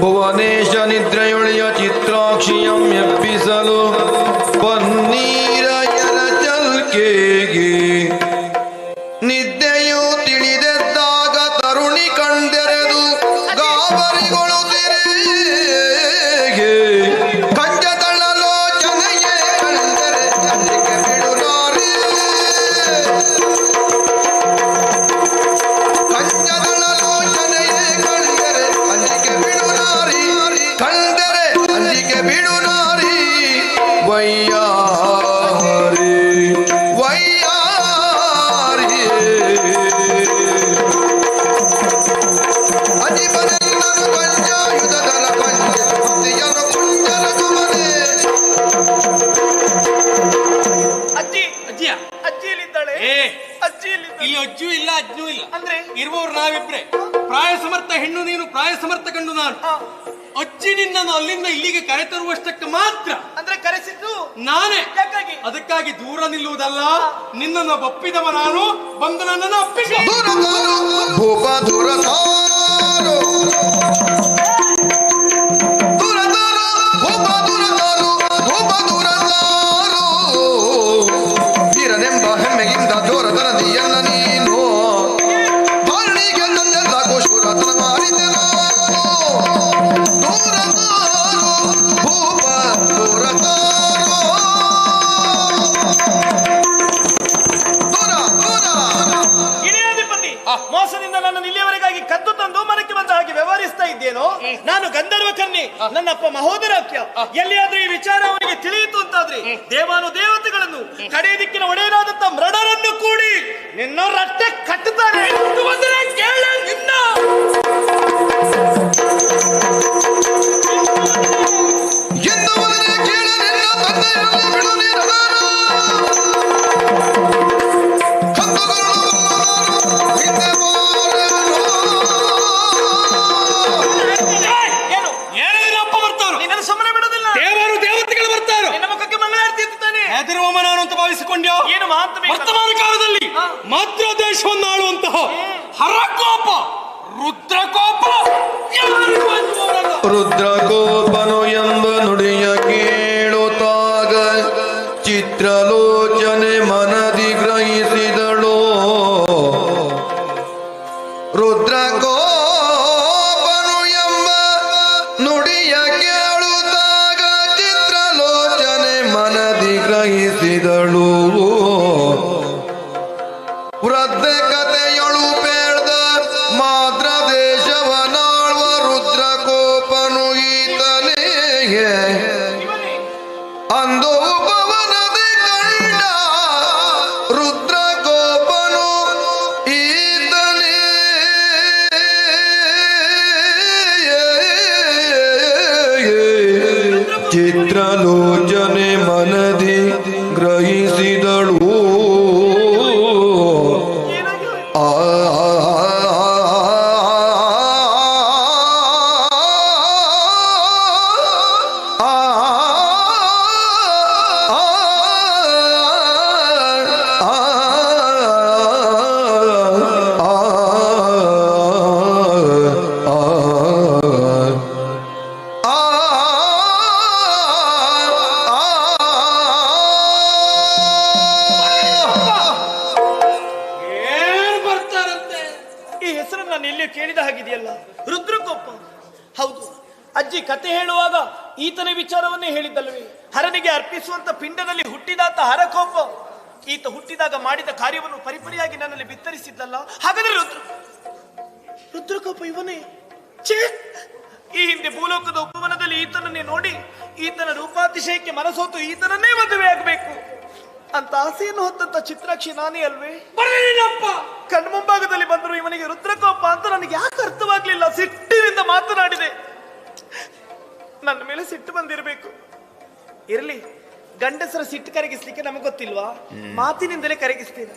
ಭುವನೇಶ ನಿದ್ರೆಯೊಳೆಯ ಚಿತ್ರಾಕ್ಷಿಯಂ ಎಪ್ಪಿಸಲು ಪನ್ನೀರ ಪ್ರಾಯ ಸಮರ್ಥ ಗಂಡು ನಾನು ಅಜ್ಜಿ ನಿನ್ನನ್ನು ಅಲ್ಲಿಂದ ಇಲ್ಲಿಗೆ ಕರೆತರುವಷ್ಟಕ್ಕೆ ಮಾತ್ರ. ಅಂದ್ರೆ ಕರೆಸಿದ್ದು ನಾನೇ. ಯಾಕಾಗಿ? ಅದಕ್ಕಾಗಿ ದೂರ ನಿಲ್ಲುವುದಲ್ಲ. ನಿನ್ನನ್ನು ಒಪ್ಪಿದವ ನಾನು. ಬಂದು ನನ್ನನ್ನು ಒಪ್ಪಿಸಿ. ನಾನು ಗಂಧರ್ವ ಕನ್ನಿ ನನ್ನಪ್ಪ ಮಹೋದರಾಖ್ಯ ಎಲ್ಲಿಯಾದ್ರೂ ಈ ವಿಚಾರ ಅವನಿಗೆ ತಿಳಿಯಿತು ಅಂತಾದ್ರೆ ದೇವಾನು ದೇವತೆಗಳನ್ನು ಕಡೆ ದಿಕ್ಕಿನ ಒಡೆಯರಾದಂತ ಮೃಡರನ್ನು ಕೂಡಿ ನಿನ್ನ ರಟ್ಟೆ ಕಟ್ಟುತ್ತಾರೆ ಕೇಳ ನಿನ್ನ ಹೆದರುವವ ನಾನು ಅಂತ ಭಾವಿಸಿಕೊಂಡ್ಯೋ ಏನು ವರ್ತಮಾನ ಕಾಲದಲ್ಲಿ ಮಾತ್ರ ದೇಶವನ್ನು ಆಳುವಂತಹ ಹರಕೋಪ ರುದ್ರಕೋಪ ರುದ್ರಕೋಪನು ಎಂಬ ನುಡಿಯ ಕೇಳುತ್ತಾಗ ಚಿತ್ರಲೋಚನೆ ಮನದಿ ಗ್ರಹಿಸಿದಳು ಆ ಕೇಳಿದ ಹಾಗಿದೆಯಲ್ಲ? ರುದ್ರಕೋಪ ಹೌದು, ಅಜ್ಜಿ ಕತೆ ಹೇಳುವಾಗ ಈತನ ವಿಚಾರವನ್ನೇ ಹೇಳಿದ್ದಲ್ವೇ ಹರನಿಗೆ ಅರ್ಪಿಸುವಂತ ಪಿಂಡದಲ್ಲಿ ಹುಟ್ಟಿದಾತ ಹರಕೋಪ ಈತ ಹುಟ್ಟಿದಾಗ ಮಾಡಿದ ಕಾರ್ಯವನ್ನು ಪರಿಪರಿಯಾಗಿ ನನ್ನಲ್ಲಿ ಬಿತ್ತರಿಸಿದ್ದಲ್ಲ? ಹಾಗಾದ್ರೆ ರುದ್ರ ರುದ್ರಕೋಪ ಇವನೇ? ಛೇ! ಈ ಹಿಂದೆ ಭೂಲೋಕದ ಉಪವನದಲ್ಲಿ ಈತನನ್ನೇ ನೋಡಿ ಈತನ ರೂಪಾತಿಶಯಕ್ಕೆ ಮನಸೋತು ಈತನನ್ನೇ ಮದುವೆ ಆಗಬೇಕು ಅಂತ ಆಸೆಯನ್ನು ಹೊತ್ತಂತ ಚಿತ್ರಾಕ್ಷಿ ನಾನೇ ಅಲ್ವೇ? ಬರಲಿಲ್ಲಪ್ಪ. ಕಣ್ಮುಂಭಾಗದಲ್ಲಿ ಬಂದರು ಇವನಿಗೆ ರುದ್ರಕೋಪ ಅಂತ ನನಗೆ ಯಾಕೆ ಅರ್ಥವಾಗ್ಲಿಲ್ಲ? ಸಿಟ್ಟಿನಿಂದ ಮಾತನಾಡಿದೆ. ನನ್ನ ಮೇಲೆ ಸಿಟ್ಟು ಬಂದಿರಬೇಕು. ಇರಲಿ ಗಂಡಸರ ಸಿಟ್ಟು ಕರಗಿಸ್ಲಿಕ್ಕೆ ನಮಗೆ ಗೊತ್ತಿಲ್ವಾ? ಮಾತಿನಿಂದಲೇ ಕರಗಿಸ್ತೇನೆ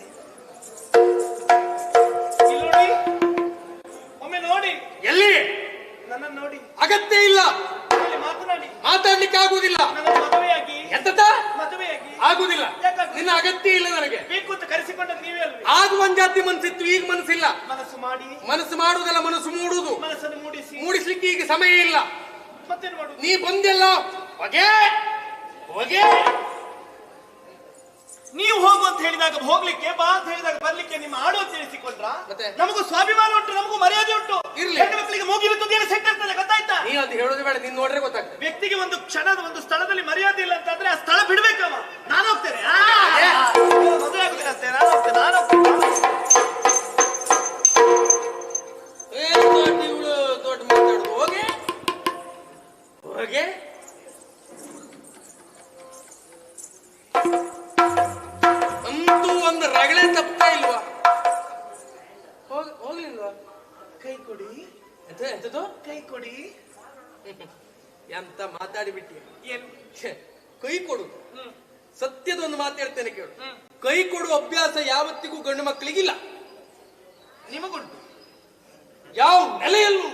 ಅಗತ್ಯ ಇಲ್ಲ ನನಗೆ. ಬೇಕು ಅಂತ ಕರೆಸಿಕೊಂಡದ್ದು ನೀವೇ ಅಲ್ವೇ? ಆಗ ಒಂದ್ ಜಾತಿ ಮನಸ್ಸಿತ್ತು ಈಗ ಮನಸ್ಸಿಲ್ಲ. ಮನಸ್ಸು ಮಾಡಿ. ಮನಸ್ಸು ಮಾಡುವುದಲ್ಲ ಮನಸ್ಸು ಮೂಡುವುದು. ಮನಸ್ಸನ್ನು ಮೂಡಿಸಿ. ಮೂಡಿಸ್ಲಿಕ್ಕೆ ಈಗ ಸಮಯ ಇಲ್ಲ. ಮತ್ತೇನ್ ಮಾಡುದು ನೀ ಬಂದೆಲ್ಲ ಹೊಗೆ ಹೊಗೆ. ನೀವು ಹೋಗು ಅಂತ ಹೇಳಿದಾಗ ಹೋಗ್ಲಿಕ್ಕೆ ಬಾ ಅಂತ ಹೇಳಿದಾಗ ಬರ್ಲಿಕ್ಕೆ ನಿಮ್ಮ ಆಡು ಅಂತ ತಿಳಿಸಿಕೊಂಡ್ರ ಮತ್ತೆ? ನಮಗೂ ಸ್ವಾಭಿಮಾನ ಉಂಟು ನಮಗೂ ಮರ್ಯಾದೆ ಉಂಟು. ಇರ್ಲಿ. ಹೆಣ್ಣು ಮಕ್ಕಳಿಗೆ ಸೆಟ್ ಇರ್ತದೆ ಗೊತ್ತಾಯ್ತಾ? ನೀ ಅದು ಹೇಳೋದು ಬೇಡ ನೀನ್ ನೋಡ್ರೆ ಗೊತ್ತಾಗ್ತದೆ. ವ್ಯಕ್ತಿಗೆ ಒಂದು ಕ್ಷಣದ ಒಂದು ಸ್ಥಳದಲ್ಲಿ ಮರ್ಯಾದೆ ಇಲ್ಲ ಅಂತಂದ್ರೆ ಆ ಸ್ಥಳ ಬಿಡ್ಬೇಕವ ಎಂತದು? ಕೈ ಕೊಡಿ. ಎಂತ ಮಾತಾಡಿಬಿಟ್ಟಿ? ಏನ್? ಕೈ ಕೊಡು. ಸತ್ಯದ ಸತ್ಯದೊಂದು ಮಾತು ಹೇಳ್ತೇನೆ ಕೇಳು. ಕೈ ಕೊಡುವ ಅಭ್ಯಾಸ ಯಾವತ್ತಿಗೂ ಗಂಡು ಮಕ್ಕಳಿಗಿಲ್ಲ. ನಿಮಗುಂಟು. ಯಾವ ನೆಲೆಯಲ್ಲೂ.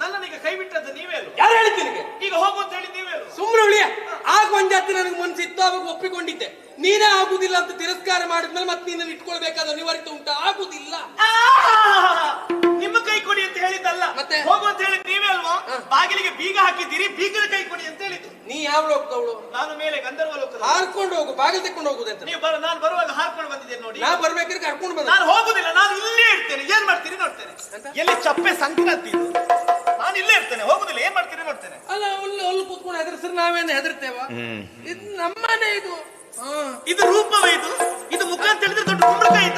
ನನ್ನನೀಗ ಕೈ ಬಿಟ್ಟದ್ದು ನೀವೇ ಅಲ್ವಾ? ಯಾರು ಹೇಳ್ತೀನಿ ಈಗ ಹೋಗು ಅಂತ ಹೇಳಿ ನೀವೇ ಅಲ್ವಾ? ಸುಮ್ಮನೆ ಉಳಿಯ. ಆಗ ಒಂದ್ ಜಾತಿ ನನಗೆ ಮನಸ್ಸಿತ್ತು ಅವಾಗ ಒಪ್ಪಿಕೊಂಡಿದ್ದೆ. ನೀನೇ ಆಗುದಿಲ್ಲ ಅಂತ ತಿರಸ್ಕಾರ ಮಾಡಿದ್ಮೇಲೆ ಮತ್ತೆ ನೀನನ್ನು ಇಟ್ಕೊಳ್ಬೇಕಾದ ಅನಿವಾರ್ಯತೆ ಉಂಟು? ಆಗುದಿಲ್ಲ! ನಿಮ್ಮ ಕೊಡಿ ಅಂತ ಹೇಳಿದ್ದಲ್ಲ. ಮತ್ತೆ? ಹೋಗು ಅಂತ ಹೇಳಿ ನೀವೇ ಅಲ್ವಾ? ಬಾಗಿಲಿಗೆ ಬೀಗ ಹಾಕಿದ್ದೀರಿ ಬೀಗದ ಕೈ ಕೊಡಿ ಅಂತ ಹೇಳಿದ್ದು. ನೀ ಯಾವ ಲೋಕದವಳು ನಾನು ಮೇಲೆ ಗಂಧರ್ವ ಲೋಕದ ಹಾರ್ಕೊಂಡು ಹೋಗು ಬಾಗಿಲು ತೆಕ್ಕೊಂಡು ಹೋಗುದಂತ ನೀವು ಬರ ನಾನು ಬರುವಾಗ ಹಾರ್ಕೊಂಡು ಬಂದಿದ್ದೇನೆ ನೋಡಿ. ನಾನು ಬರ್ಬೇಕಾದ್ರೆ ಕರ್ಕೊಂಡು ಬಂದ. ನಾನು ಹೋಗುದಿಲ್ಲ ನಾನು ಇಲ್ಲೇ ಇರ್ತೇನೆ. ಏನ್ ಮಾಡ್ತೀರಿ ನೋಡ್ತೇನೆ. ಎಲ್ಲಿ ಚಪ್ಪೆ ಸಂಕ್ರಾಂತಿ ಇದು. ನಾನು ಇಲ್ಲೇ ಇರ್ತೇನೆ ಹೋಗುದಿಲ್ಲ ಏನ್ ಮಾಡ್ತೀರಿ ನೋಡ್ತೇನೆ. ಅಲ್ಲ ಅಲ್ಲಿ ಅಲ್ಲಿ ಕೂತ್ಕೊಂಡು ಹೆದರ್ಸ್ರೆ ನಾವೇನು ಹೆದರ್ತೇವ? ಇದು ನಮ್ಮನೆ ಇದು. ಇದು ರೂಪವೇ ಇದು? ಇದು ಮುಖ ಅಂತ ಹೇಳಿದ್ರೆ ದೊಡ್ಡ ಕುಂಬಳಕಾಯಿ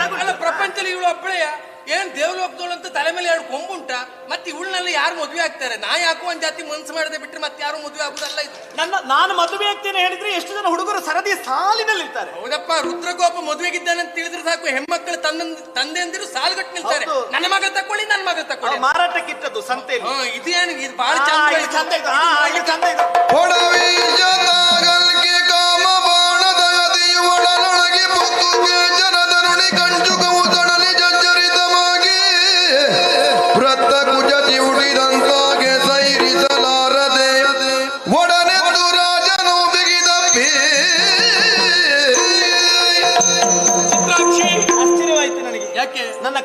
ಏನ್ ದೇವಲೋಕದವಳು ಅಂತ ತಲೆ ಮೇಲೆ ಎರಡು ಕೊಂಬುಂಟ ಮತ್ತೆ ಇವಳನ್ನೆಲ್ಲ ಯಾರು ಮದುವೆ ಆಗ್ತಾರೆ? ನಾ ಯಾಕೋ ಒಂದ್ ಜಾತಿ ಮನ್ಸು ಮಾಡದೆ ಬಿಟ್ರೆ ಮತ್ತೆ ಯಾರು ಮದುವೆ ಆಗುದಲ್ಲ ಇದು? ನನ್ನ ನಾನು ಮದುವೆ ಆಗ್ತೇನೆ ಹೇಳಿದ್ರೆ ಎಷ್ಟು ಜನ ಹುಡುಗರು ಸರದಿ ಸಾಲಿನಲ್ಲಿ ಇರ್ತಾರೆ ಹೌದಪ್ಪ ರುದ್ರಗೋಪ ಮದುವೆಗಿದ್ದಾನೆ ಅಂತ ತಿಳಿದ್ರೆ ಸಾಕು ಹೆಣ್ಮಕ್ಳು ತನ್ನ ತಂದೆಂದಿರು ಸಾಲುಗಟ್ಟು ನಿಲ್ತಾರೆ. ಹೌದು. ನನ್ನ ಮಗ ತಕೊಳ್ಳಿ ನನ್ನ ಮಗ ತಕೊಳ್ಳಿ ಮಾರಾಟಕ್ಕಿಟ್ಟದ್ದು ಸಂತೆಯಲ್ಲಿ. ಇದು ಇದೇನು ಇದು ಬಹಳ ಆ, ಚಂದ ಇದು ಚಂದ ಇದು. ಆ, ಇದು. ಚಂದ ಇದು. ಹೊಡವೀಜತಾಗಲ್ಗೆ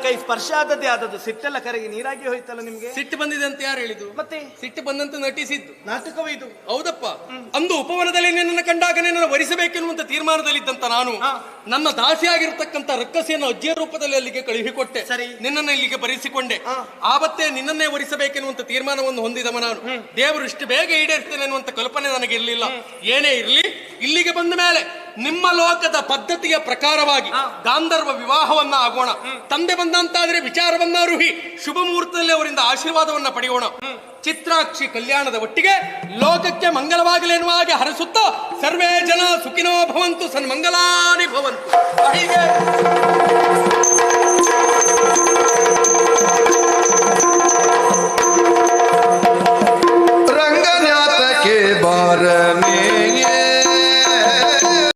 ಕೈ ಸ್ಪರ್ಶ ಆದದ್ದೇ ಆದದ್ದು. ಸಿಟ್ಟೆಲ್ಲ ಕರೆಗೆ ನೀರಾಗಿ ಹೋಯ್ತಲ್ಲ ನಿಮ್ಗೆ? ಸಿಟ್ಟು ಬಂದಿದೆ ಅಂತ ಯಾರು ಹೇಳಿದ್ದು? ಮತ್ತೆ? ಸಿಟ್ಟು ಬಂದಂತ ನಟಿಸಿದ್ದು. ನಾಟಕವೇ ಇದು? ಹೌದಪ್ಪ. ಅಂದು ಉಪವನದಲ್ಲಿ ನಿನ್ನನ್ನು ಕಂಡಾಗ ನಿನ್ನನ್ನು ವರಿಸಬೇಕೆನ್ನುವಂತ ತೀರ್ಮಾನದಲ್ಲಿದ್ದಂತ ನಾನು. ನನ್ನ ದಾಸಿಯಾಗಿರ್ತಕ್ಕಂಥ ರಕ್ಕಸಿಯನ್ನು ಅಜ್ಜಿಯ ರೂಪದಲ್ಲಿ ಅಲ್ಲಿಗೆ ಕಳುಹಿಕೊಟ್ಟೆ. ಸರಿ. ನಿನ್ನನ್ನು ಇಲ್ಲಿಗೆ ಬರಿಸಿಕೊಂಡೆ. ಆವತ್ತೇ ನಿನ್ನನ್ನೇ ವರಿಸಬೇಕೆನ್ನುವಂತ ತೀರ್ಮಾನವನ್ನು ಹೊಂದಿದವ ನಾನು. ದೇವರು ಇಷ್ಟು ಬೇಗ ಈಡೇರ್ತೇನೆ ಅನ್ನುವಂತ ಕಲ್ಪನೆ ನನಗೆ ಇರಲಿಲ್ಲ ಏನೇ ಇರಲಿ ಇಲ್ಲಿಗೆ ಬಂದ ಮೇಲೆ ನಿಮ್ಮ ಲೋಕದ ಪದ್ಧತಿಯ ಪ್ರಕಾರವಾಗಿ ಗಾಂಧರ್ವ ವಿವಾಹವನ್ನ ಆಗೋಣ. ತಂದೆ ಬಂದಂತಾದ್ರೆ ವಿಚಾರವನ್ನ ರುಹಿ. ಶುಭ ಮುಹೂರ್ತದಲ್ಲಿ ಅವರಿಂದ ಆಶೀರ್ವಾದವನ್ನ ಪಡೆಯೋಣ. ಚಿತ್ರಾಕ್ಷಿ ಕಲ್ಯಾಣದ ಒಟ್ಟಿಗೆ ಲೋಕಕ್ಕೆ ಮಂಗಲವಾಗಲೆನ್ನುವ ಹಾಗೆ ಹರಸುತ್ತಾ ಸರ್ವೇ ಜನ ಸುಖಿನೋ ಭವಂತು ಸನ್ಮಂಗಲಾನಿ ಭವಂತು. ರಂಗನಾಥಕ್ಕೆ ಬಾರನೇ